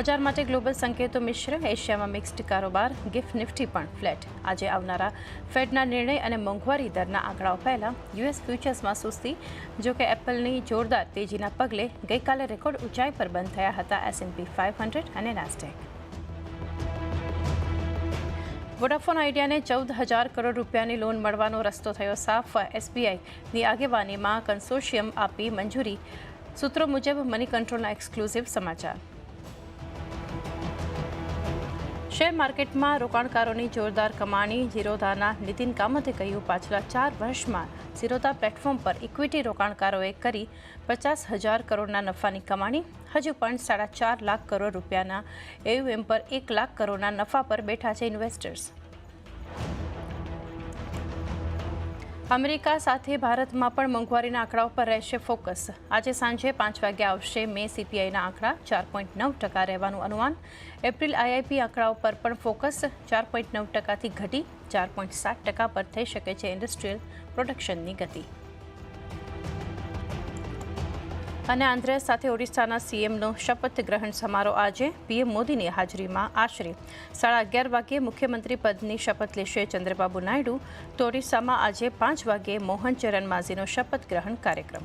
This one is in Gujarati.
બજાર માટે ગ્લોબલ સંકેતો મિશ્ર, એશિયામાં મિક્સ્ડ કારોબાર, ગિફ્ટ નિફ્ટી પણ ફ્લેટ. આજે આવનારા ફેડના નિર્ણય અને મોંઘવારી દરના આંકડાઓ પહેલાં યુએસ ફ્યુચર્સમાં સુસ્તી જોકે એપલની જોરદાર તેજીના પગલે ગઈકાલે રેકોર્ડ ઊંચાઈ પર બંધ થયા હતા એસએનપી ફાઇવ હંડ્રેડ અને નાસ્ટેક વોડાફોન આઈડિયાને ચૌદ હજાર કરોડ રૂપિયાની લોન મળવાનો રસ્તો થયો સાફ. એસબીઆઈની આગેવાનીમાં કન્સોશિયમ આપી મંજૂરી. સૂત્રો મુજબ મની કંટ્રોલના એક્સક્લુઝિવ સમાચાર. શેર માર્કેટમાં રોકાણકારોની જોરદાર કમાણી ઝીરોધાના નીતિન કામતે કહ્યું, પાછલા ચાર વર્ષમાં ઝીરોધા પ્લેટફોર્મ પર ઇક્વિટી રોકાણકારોએ કરી પચાસ હજાર કરોડના નફાની કમાણી. હજુ પણ સાડા ચાર લાખ કરોડ રૂપિયાના એયુએમ પર એક લાખ કરોડના નફા પર બેઠા છે ઇન્વેસ્ટર્સ. અમેરિકા સાથે ભારતમાં પણ મોંઘવારીના આંકડાઓ પર રહેશે ફોકસ. આજે સાંજે પાંચ વાગે આવશે મે સીપીઆઈના આંકડા, ચાર પોઈન્ટ નવ ટકા રહેવાનું અનુમાન. એપ્રિલ આઈઆઈપી આંકડાઓ પર પણ ફોકસ, ચાર પોઈન્ટ નવ ટકાથી ઘટી, ચાર પોઈન્ટ સાત ટકા પર થઈ શકે છે ઇન્ડસ્ટ્રીયલ પ્રોડક્શનની ગતિ. અને આંધ્ર સાથે ઓડિશાના સીએમનો શપથ ગ્રહણ સમારોહ આજે પીએમ મોદીની હાજરીમાં આશરે સાડા અગિયાર વાગ્યે મુખ્યમંત્રી પદની શપથ લેશે ચંદ્રબાબુ નાયડુ. તો ઓડિશામાં આજે પાંચ વાગ્યે મોહન ચરણ માઝીનો શપથ ગ્રહણ કાર્યક્રમ.